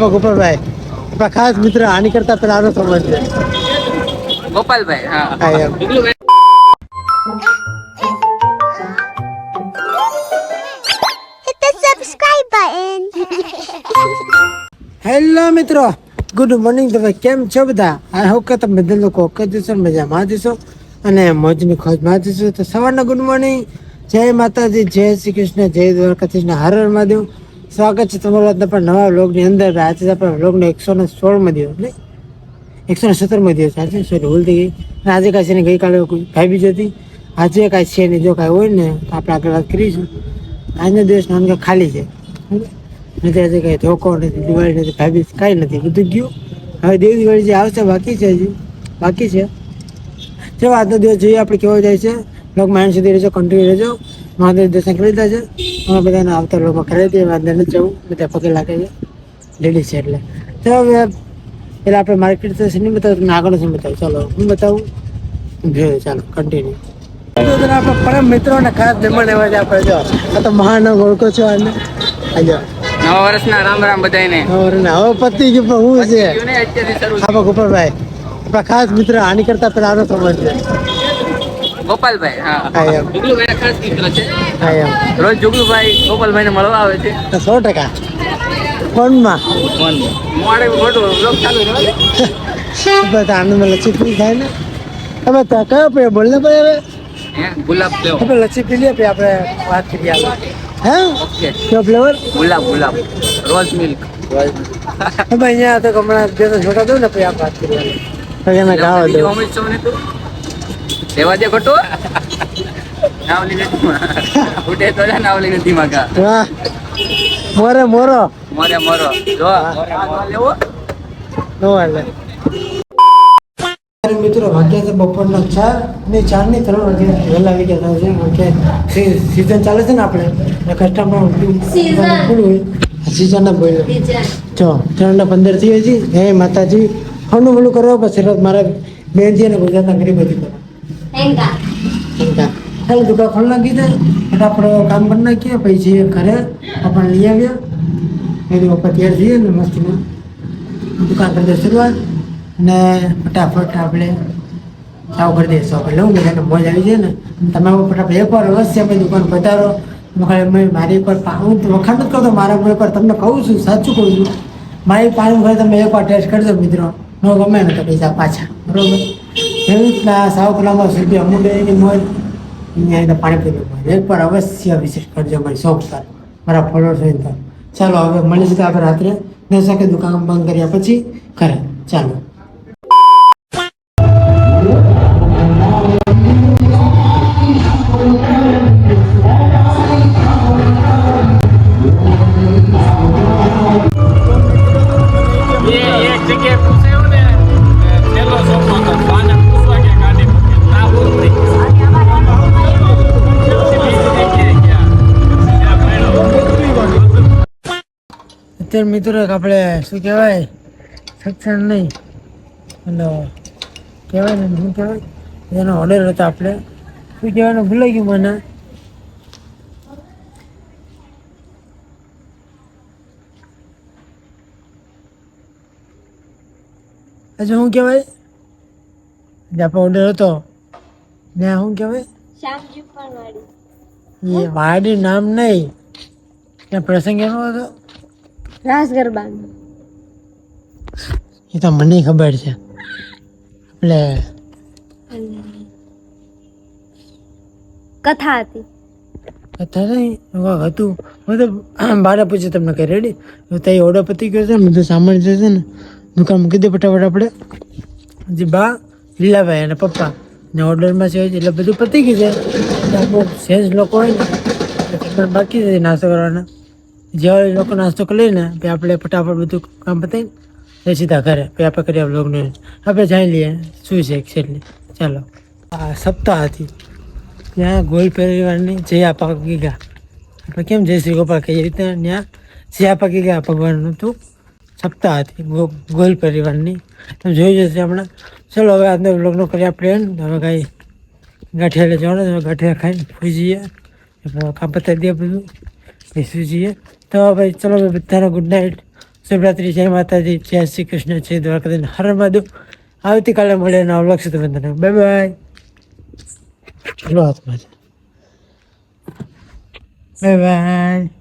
આપણા ગોપાલભાઈ. આપણા ખાસ મિત્ર આની કરતા પેલા આનો સંબંધ છે. ગોપાલભાઈ હા. એમ. હેલો મિત્રો. ગુડ મોર્નિંગ તમે કેમ છો બધા? આ હોપ કે તમે બધા લોકો ઓકે જશો મજામાં જશો અને મોજની ખોજમાં જશો તો સવારના ગુડ મોર્નિંગ જય માતાજી જય શ્રી કૃષ્ણ જય દ્વારકાધીશના હર હર મહાદેવ. સ્વાગત છે તમારું આજના નવા વ્લોગની અંદર. આજે આપણે વ્લોગનો એકસો ને સોળમાં દિવસ નહીં એકસો ને સત્તરમાં દિવસ આજે. સોરી ભૂલ થઈ ગઈ. આજે કાંઈ છે ને ગઈકાલે કોઈ ભાઈ બીજી હતી. આજે કાંઈ છે નહીં, જો કાંઈ હોય ને, તો આપણે આગળ વાત કરીશું. આજનો દિવસ નાનકા ખાલી છે. નથી, આજે કાંઈ ધોકો નથી, દિવાળી નથી ભાભી કાંઈ નથી, બધું ગયું. હવે દેવ દિવાળી જે આવશે, બાકી છે હજી. બાકી છે. જો આજનો દિવસ જોઈએ આપણે કેવો જાય છે. લોક માઇન્ડ સુધી રહેજો કન્ટિન્યુ રહેજો. મહાદેવ દર્શન કરી લીધા છે. અમે બધાને આવતા લોકો કરે દઈએ વાંધો નથી જવું બધા પગે લાગે છે. છે એટલે. તો હવે પેલા આપણે માર્કેટ તો નહીં બતાવું તમને આગળ શું બતાવું. ચાલો હું બતાવું. જોયો ચાલો કન્ટિન્યુ આપણા પરમ મિત્રો અને ખાસ મહેમાન એવા છે આપણે જો. આ તો મહાન ઓળખો છો અને આજો નવા વર્ષના રામ રામ બધાને હવે ને હવે પતિ ગયું પણ હું છે? આપણા ગોપાલભાઈ આપણા ખાસ મિત્ર આની કરતા પેલા આનો સમજ છે. ગોપાલભાઈ હા. જુગલુભાઈ ખાસ મિત્ર છે. રોજ જુગલુભાઈ ગોપાલભાઈ ને મળવા આવે છે. સો ટકા. ફોનમાં. મોડે મોટું બ્લોક ચાલુ બસ આનંદમાં લચ્છી પી થાય ને. હવે કયો પે બોલ ને ભાઈ હવે. હે? ગુલાબ લેવો આપણે લચ્છી પી લઈએ પછી આપણે વાત કરી આપણે હે? ઓકે. કયો ફ્લેવર? ગુલાબ ગુલાબ. Rose milk. હવે અહીંયા તો હમણાં તો છોટા દઉં ને પછી વાત એને ખાવા દઉં. અમિત સૌને દે ખોટું? નાવલી નથી ઉડે તો જા નાવલી નથી માગા મોરે મોરો. મોરે મોરો. જો લેવો. નો હાલે મિત્રો વાગ્યા છે બપોરના ચાર ને ચારની ત્રણ વાગે. વહેલા આવી ગયા છે કે સીઝન ચાલે છે ને આપણે? કસ્ટમર ફૂલ હોય. સીઝન ના બોલ્યો જો ત્રણ પંદરથી હજી હે માતાજી. ફોનું ફોલું કરો પછી મારા બેનજી અને ગુજરાતના ગરીબ હતી કરવા ચાલો દુકાન ખોલ નાખી દે આપણે કામ કરી નાખીએ, પછી ઘરે આપણે લઈ આવ્યા એની વખત તૈયાર થઈએ ને મસ્તીમાં. દુકાન કરી દે શરૂઆત. ને ફટાફટ આપણે સાવ કરી દઈએ. આપણે લઉં બધાને મોજ આવી જાય ને. તમે ફટાફટ એકવાર અવશ્ય અમે દુકાન પધારો મારી એકવાર પા- હું વખાણ નથી કરતો, મારા એકવાર તમને કહું છું, સાચું કહું છું. મારી પાણી ઘરે તમે એકવાર ટેસ્ટ કરજો, મિત્રો. ન ગમે ને તો પૈસા પાછા. બરોબર? એવી રીતના સાવ કલામાં સુધી અમુક એની મોજ અહીંયા એકદમ પાણી હોય મોજ એકવાર અવશ્ય વિઝિટ કરજો મારી શોખ પર મારા ફોલોઅર્સ હોય તો. ચાલો, હવે મળી શકે આપણે રાત્રે. દસ વાગે દુકાન બંધ કર્યા પછી કરે. ચાલો. અત્યારે મિત્રો આપણે શું કહેવાય? શિક્ષણ નહીં. એટલે કહેવાય ને શું કહેવાય? એનો ઓર્ડર હતો આપણે. શું કહેવાનું? ભૂલાઈ ગયું મને. હજુ શું કહેવાય? જે આપણો ઓર્ડર હતો. ને શું કહેવાય? એ વાડી નામ નહીં. ત્યાં પ્રસંગ એનો હતો. રાસ ગરબાનું એ તો મને ખબર છે. એટલે કથા હતી. કથા નહીં વાહ હતું. તો બારે પૂછ્યું તમને કઈ રેડી ત્યાં ઓર્ડર પતી ગયો છે ને બધું સામાન છે ને દુકાન મૂકી દે ફટાફટ આપણે. જે બા લીલાભાઈ અને પપ્પા ને ઓર્ડરમાં છે એટલે બધું પતી ગયું છે. સેન્સ લોકો હોય ને બાકી છે નાસ્તો કરવાના. એ લોકો નાસ્તો કરી લઈએ ને, પછી આપણે ફટાફટ બધું કામ પતાવીને એ સીધા ઘરે. પછી આપણે કરીએ આપણે જાણી લઈએ શું છે એક્ઝેક્ટલી ચાલો. આ સપ્તાહ હતી. ત્યાં ગોલ પરિવારની જયા પાકી ગયા આપણે કેમ જય શ્રી ગોપાલ કહીએ? રીતે ત્યાં જયા પાકી ગયા ભગવાનનું હતું. સપ્તાહ હતી ગોલ પરિવારની. તમે જોઈ જશે હમણાં. ચલો, હવે આજનો બ્લોગનો કરીએ આપણે હવે કાંઈ ગાંઠિયા જવાનું. ગાંઠિયા ખાઈને ફૂઈ જઈએ કામ પતાવી દઈએ બધું. એ સુઈ તો ભાઈ, ચલો ભાઈ બધાને ગુડ નાઇટ શિવરાત્રી જય માતાજી. જય શ્રી કૃષ્ણ. જય દ્વારકાધીશ. હર માધુ આવતીકાલે મળે નવ લક્ષ બંધન બાય બાય ચલો હાથમાં બાય બાય